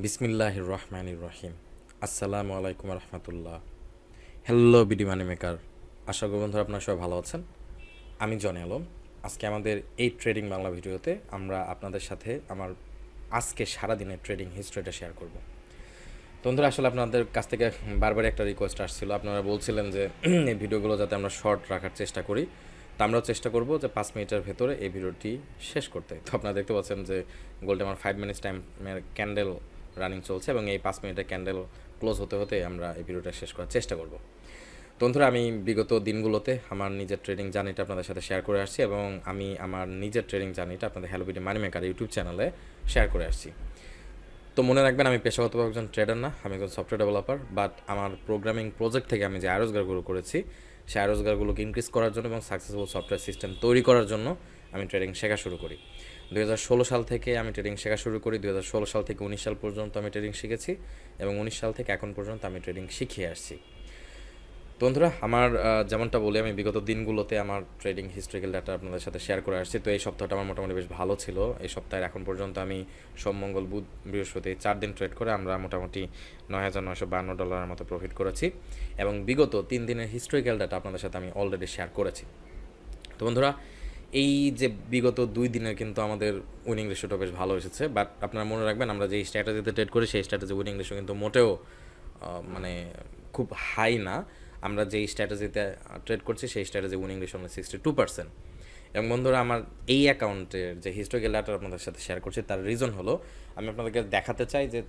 বিসমিল্লাহ রহমান রহিম। আসসালামু আলাইকুম রহমতুল্লাহ হ্যালো বিডি মানি মেকার আশা করি বন্ধুরা আপনারা সবাই ভালো আছেন। আমি জনে আলম। আজকে আমাদের এই ট্রেডিং বাংলা ভিডিওতে আমরা আপনাদের সাথে আমার আজকে সারাদিনের ট্রেডিং হিস্ট্রিটা শেয়ার করব। বন্ধুরা, আসলে আপনাদের কাছ থেকে বারবার একটা রিকোয়েস্ট আসছিল। আপনারা বলছিলেন যে এই ভিডিওগুলো যাতে আমরা শর্ট রাখার চেষ্টা করি। তো আমরাও চেষ্টা করব যে পাঁচ মিনিটের ভেতরে এই ভিডিওটি শেষ করতে। তো আপনারা দেখতে পাচ্ছেন যে গোল্ডে আমার ফাইভ মিনিটস টাইমের ক্যান্ডেল রানিং চলছে এবং এই পাঁচ মিনিটের ক্যান্ডেল ক্লোজ হতে হতে আমরা এই ভিডিওটা শেষ করার চেষ্টা করব। বন্ধুরা, আমি বিগত দিনগুলোতে আমার নিজের ট্রেডিং জার্নিটা আপনাদের সাথে শেয়ার করে আসছি এবং আমি আমার নিজের ট্রেডিং জার্নিটা আপনাদের hello hello BD money maker YouTube চ্যানেলে শেয়ার করে আসছি। তো মনে রাখবেন, আমি পেশাগতভাবে একজন ট্রেডার না, আমি একজন সফটওয়্যার ডেভেলপার বাট আমার প্রোগ্রামিং প্রজেক্ট থেকে আমি যে আয় রোজগারগুলো করেছি, সেই আয় রোজগারগুলোকে ইনক্রিজ করার জন্য এবং সাকসেসফুল সফটওয়্যার সিস্টেম তৈরি করার জন্য আমি ট্রেডিং শেখা শুরু করি। দু হাজার ষোলো সাল থেকে আমি ট্রেডিং শেখা শুরু করি, দুই হাজার ষোলো সাল থেকে উনিশ সাল পর্যন্ত আমি ট্রেডিং শিখেছি এবং উনিশ সাল থেকে এখন পর্যন্ত আমি ট্রেডিং শিখিয়ে আসছি। বন্ধুরা, আমার যেমনটা বলি, আমি বিগত দিনগুলোতে আমার ট্রেডিং হিস্ট্রিক্যাল ডাটা আপনাদের সাথে শেয়ার করে আসছি। তো এই সপ্তাহটা আমার মোটামুটি বেশ ভালো ছিল। এই সপ্তাহের এখন পর্যন্ত আমি সোম, মঙ্গল, বুধ, বৃহস্পতি চার দিন ট্রেড করে আমরা মোটামুটি নয় হাজার নয়শো বান্ন ডলারের মতো প্রফিট করেছি এবং বিগত তিন দিনের হিস্ট্রিক্যাল ডাটা আপনাদের সাথে আমি অলরেডি শেয়ার করেছি। তো বন্ধুরা এই যে বিগত দুই দিনে কিন্তু আমাদের উইনিং রেশিওটা বেশ ভালো এসেছে বাট আপনারা মনে রাখবেন আমরা যে স্ট্র্যাটেজিতে ট্রেড করি, সেই স্ট্র্যাটেজি উইনিং রেশিও কিন্তু মোটেও মানে খুব হাই না। আমরা যেই স্ট্র্যাটেজিতে ট্রেড করছি, সেই স্ট্র্যাটেজি উইনিং রেশিও আমরা সিক্সটি টু পার্সেন্ট এবং বন্ধুরা, আমার এই অ্যাকাউন্টের যে হিস্টোরিক্যাল ডাটা আপনাদের সাথে শেয়ার করছি, তার রিজন হলো, আমি আপনাদেরকে দেখাতে চাই যে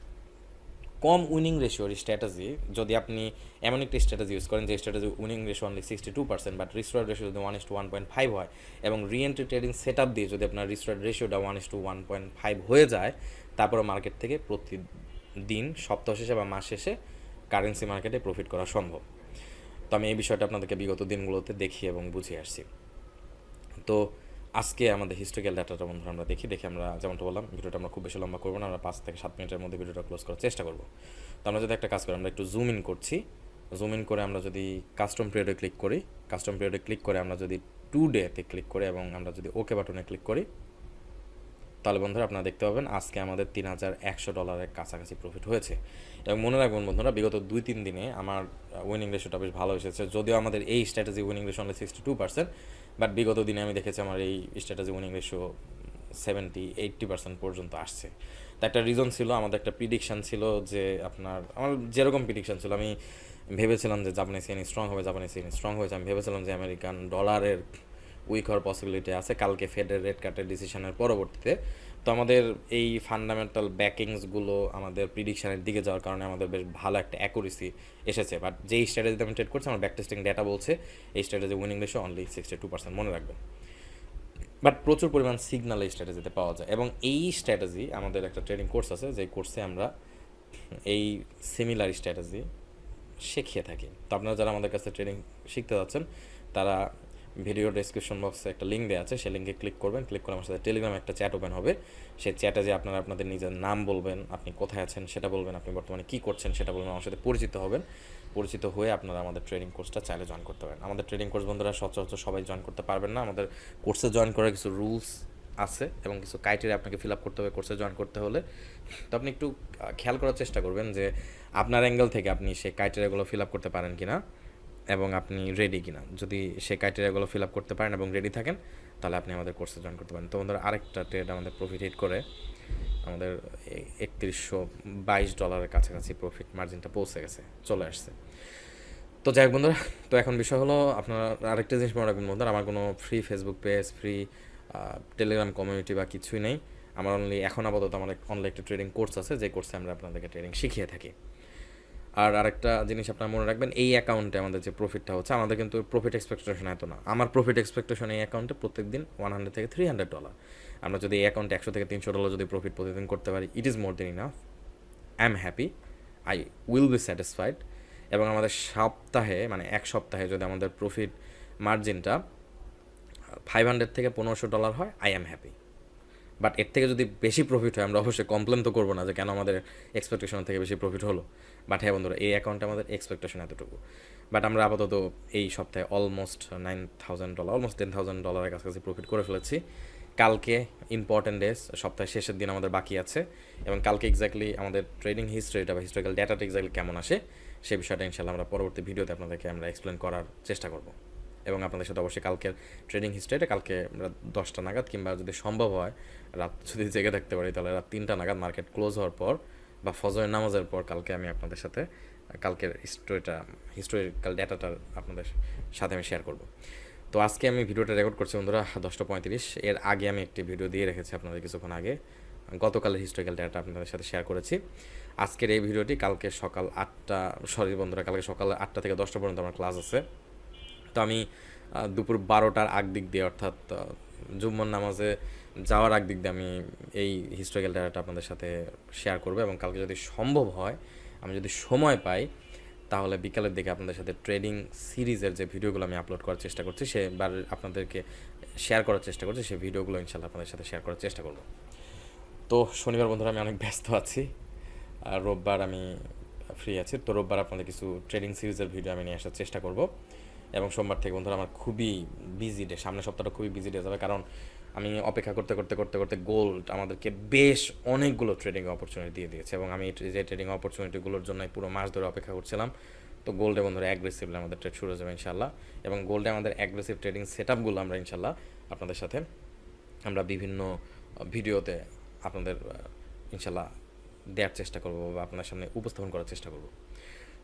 কম উইনিং রেশিওর স্ট্র্যাটেজি, যদি আপনি এমন একটি স্ট্র্যাটেজি ইউজ করেন যে strategy winning ratio only sixty two percent but risk to reward ratio যদি one is two one point five হয় এবং রিএন্ট্রি ট্রেডিং সেট আপ দিয়ে যদি আপনার রিস্টোয়ার রেশিওটা one is two one point five হয়ে যায় তারপরে মার্কেট থেকে প্রতিদিন সপ্তাহ শেষে বা মাস শেষে কারেন্সি মার্কেটে প্রফিট করা সম্ভব। তো আমি এই বিষয়টা আপনাদেরকে বিগত দিনগুলোতে দেখি এবং বুঝিয়ে আসছি। তো আজকে আমাদের হিস্টোরিক্যাল ডাটাটা বন্ধুরা আমরা দেখি, দেখে আমরা যেমনটা বললাম, ভিডিওটা আমরা খুব বেশি লম্বা করব না, আমরা পাঁচ থেকে সাত মিনিটের মধ্যে ভিডিওটা ক্লোজ করার চেষ্টা করব। তো আমরা যদি একটা কাজ করি, আমরা একটু জুম ইন করছি। জুম ইন করে আমরা যদি কাস্টম পিরিয়ডে ক্লিক করি কাস্টম পিরিয়ডে ক্লিক করে আমরা যদি টু ডেতে ক্লিক করি এবং আমরা যদি ওকে বাটনে ক্লিক করি তাহলে বন্ধুরা আপনারা দেখতে পাবেন আজকে আমাদের তিন হাজার একশো ডলারের কাছাকাছি প্রফিট হয়েছে। এবং মনে রাখবেন বন্ধুরা, বিগত দুই তিন দিনে আমার উইনিং রেশিওটা বেশ ভালো এসেছে। যদিও আমাদের এই strategy winning ratio only sixty two percent but বিগত দিনে আমি দেখেছি আমার এই strategy winning ratio seventy eighty percent পর্যন্ত আসছে। তা একটা রিজন ছিল, আমাদের একটা প্রিডিকশান ছিল যে আপনার, আমার যেরকম প্রিডিকশান ছিল, আমি ভেবেছিলাম যে জাপানিজ ইয়েন স্ট্রং হবে জাপানিজ ইয়েন স্ট্রং হয়েছে। আমি ভেবেছিলাম যে আমেরিকান ডলারের উইক হওয়ার পসিবিলিটি আছে, কালকে ফেডের রেড কার্টের ডিসিশনের পরবর্তীতে। তো আমাদের এই ফান্ডামেন্টাল ব্যাকিংসগুলো আমাদের প্রিডিকশানের দিকে যাওয়ার কারণে আমাদের বেশ ভালো একটা অ্যাকুরেসি এসেছে। বাট যেই স্ট্র্যাটেজিতে আমি ট্রেড করছি, আমার ব্যাক টেস্টিং ডেটা বলছে, এই strategy winning ratio only sixty two percent মনে রাখবেন। বাট প্রচুর পরিমাণ সিগনাল এই স্ট্র্যাটেজিতে পাওয়া যায়। এবং এই স্ট্র্যাটেজি আমাদের একটা ট্রেডিং কোর্স আছে যে কোর্সে আমরা এই সিমিলার স্ট্র্যাটেজি শিখিয়ে থাকি। তো আপনারা যারা আমাদের কাছে ট্রেনিং শিখতে যাচ্ছেন, তারা ভিডিও ডেসক্রিপশন বক্সে একটা লিঙ্ক দেওয়া আছে, সেই লিঙ্কে ক্লিক করবেন ক্লিক করে আমার সাথে টেলিগ্রামে একটা চ্যাট ওপেন হবে। সেই চ্যাটে যে আপনারা আপনাদের নিজের নাম বলবেন, আপনি কোথায় আছেন সেটা বলবেন, আপনি বর্তমানে কী করছেন সেটা বলবেন, আমার সাথে পরিচিত হবেন। পরিচিত হয়ে আপনারা আমাদের ট্রেনিং কোর্সটা চাইলে জয়েন করতে পারেন। আমাদের ট্রেনিং কোর্স বন্ধুরা সচরাচর সবাই জয়েন করতে পারবেন না। আমাদের কোর্সে জয়েন করার কিছু রুলস আছে এবং কিছু ক্রাইটেরিয়া আপনাকে ফিল আপ করতে হবে কোর্সে জয়েন করতে হলে। তো আপনি একটু খেয়াল করার চেষ্টা করবেন যে আপনার অ্যাঙ্গেল থেকে আপনি সেই ক্রাইটেরিয়াগুলো ফিল আপ করতে পারেন কিনা। এবং আপনি রেডি কিনা। যদি সেই ক্রাইটেরিয়াগুলো ফিল আপ করতে পারেন এবং রেডি থাকেন, তাহলে আপনি আমাদের কোর্সে জয়েন করতে পারেন। তো আমাদের আরেকটা ট্রেড আমাদের প্রফিট হিট করে। আমাদের একত্রিশশো বাইশ ডলারের কাছাকাছি প্রফিট মার্জিনটা পৌঁছে গেছে, চলে আসছে। তো যাই বন্ধুরা, তো এখন বিষয় হলো, আপনারা আরেকটা জিনিস মনে রাখবেন বন্ধুরা, আমার কোনো free Facebook page free Telegram community বা কিছুই নেই। আমার অনলি এখন আপাতত আমার অনলাইন একটা ট্রেডিং কোর্স আছে, যে কোর্সে আমরা আপনাদেরকে ট্রেডিং শিখিয়ে থাকি। আর আরেকটা জিনিস আপনারা মনে রাখবেন, এই অ্যাকাউন্টে আমাদের যে প্রফিটটা হচ্ছে, আমাদের কিন্তু প্রফিট এক্সপেকটেশন এত না। আমার প্রফিট এক্সপেকটেশন এই অ্যাকাউন্টে প্রত্যেক দিন ওয়ান হান্ড্রেড থেকে থ্রি হান্ড্রেড ডলার আমরা যদি এই অ্যাকাউন্টে একশো থেকে তিনশো ডলার যদি প্রফিট প্রতিদিন করতে পারি it is more than enough I am happy I will be satisfied এবং আমাদের সপ্তাহে মানে এক সপ্তাহে যদি আমাদের প্রফিট মার্জিনটা ফাইভ হান্ড্রেড থেকে পনেরোশো ডলার হয় আই এম হ্যাপি বাট এর থেকে যদি বেশি প্রফিট হয়, আমরা অবশ্যই কমপ্লেন তো করব না যে কেন আমাদের এক্সপেকটেশন থেকে বেশি প্রফিট হলো। বাট হ্যাঁ বন্ধুরা, এই অ্যাকাউন্টে আমাদের এক্সপেকটেশন এতটুকু। বাট আমরা আপাতত এই সপ্তাহে almost nine thousand dollar almost ten thousand ডলারের কাছাকাছি প্রফিট করে ফেলেছি। কালকে ইম্পর্টেন্ট ডেস সপ্তাহের শেষের দিন আমাদের বাকি আছে। এবং কালকে এক্স্যাক্টলি আমাদের ট্রেডিং হিস্ট্রিটা বা হিস্টোরিক্যাল ডেটাটা এক্স্যাক্টলি কেমন আসে সেই বিষয়টা ইনশাল্লাহ আমরা পরবর্তী ভিডিওতে আপনাদেরকে আমরা এক্সপ্লেন করার চেষ্টা করব। এবং আপনাদের সাথে অবশ্যই কালকের ট্রেডিং হিস্ট্রিটা কালকে দশটা নাগাদ কিংবা যদি সম্ভব হয়, রাত যদি জেগে থাকতে পারি, তাহলে রাত তিনটা নাগাদ মার্কেট ক্লোজ হওয়ার পর বা ফজরের নামাজের পর কালকে আমি আপনাদের সাথে কালকের হিস্টোরিটা হিস্টোরিক্যাল ডেটাটা আপনাদের সাথে আমি শেয়ার করব। তো আজকে আমি ভিডিওটা রেকর্ড করছি বন্ধুরা দশটা পঁয়ত্রিশ। এর আগে আমি একটি ভিডিও দিয়ে রেখেছি আপনাদের কিছুক্ষণ আগে। গতকালের হিস্টোরিক্যাল ডেটা আপনাদের সাথে শেয়ার করেছি। আজকের এই ভিডিওটি কালকে সকাল আটটা সরি বন্ধুরা, কালকে সকাল আটটা থেকে দশটা পর্যন্ত আমার ক্লাস আছে। তো আমি দুপুর বারোটার আগ দিক দিয়ে অর্থাৎ জুম্মন নামাজে যাওয়ার আগ দিক দিয়ে আমি এই হিস্টোরিক্যাল ডেটাটা আপনাদের সাথে শেয়ার করব এবং কালকে যদি সম্ভব হয়, আমি যদি সময় পাই, তাহলে বিকালের দিকে আপনাদের সাথে ট্রেডিং সিরিজের যে ভিডিওগুলো আমি আপলোড করার চেষ্টা করছি সেবার আপনাদেরকে শেয়ার করার চেষ্টা করছি সেই ভিডিওগুলো ইনশাল্লাহ আপনাদের সাথে শেয়ার করার চেষ্টা করব। তো শনিবার বন্ধুরা আমি অনেক ব্যস্ত আছি, আর রোববার আমি ফ্রি আছি, তো রোববার আপনাদের কিছু ট্রেডিং সিরিজের ভিডিও আমি নিয়ে আসার চেষ্টা করব। এবং সোমবার থেকে, বন্ধুরা, আমার খুবই বিজি ডে সামনের সপ্তাহটা খুবই বিজি ডে যাবে, কারণ আমি অপেক্ষা করতে করতে করতে করতে গোল্ড আমাদেরকে বেশ অনেকগুলো ট্রেডিং অপরচুনিটি দিয়ে দিয়েছে এবং আমি যে ট্রেডিং অপরচুনিটিগুলোর জন্য পুরো মাস ধরে অপেক্ষা করছিলাম। তো গোল্ডে বন্ধুরা অ্যাগ্রেসিভলি আমাদের ট্রেড শুরু হয়ে যাবে ইনশাল্লাহ এবং গোল্ডে আমাদের অ্যাগ্রেসিভ ট্রেডিং সেট আপগুলো আমরা ইনশাল্লাহ আপনাদের সাথে আমরা বিভিন্ন ভিডিওতে আপনাদের ইনশাল্লাহ দেওয়ার চেষ্টা করব বা আপনার সামনে উপস্থাপন করার চেষ্টা করব।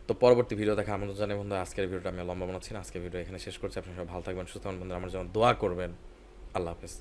তো পরবর্তী ভিডিও দেখা আমাদের জানাই বন্ধু আজকের ভিডিওটা আমি লম্বা বানাচ্ছি আজকের ভিডিও এখানে শেষ করছি। আপনারা সবাই ভালো থাকবেন, সুস্থ থাকবেন বন্ধুরা। আমার জন্য দোয়া করবেন। আল্লাহ হাফেজ।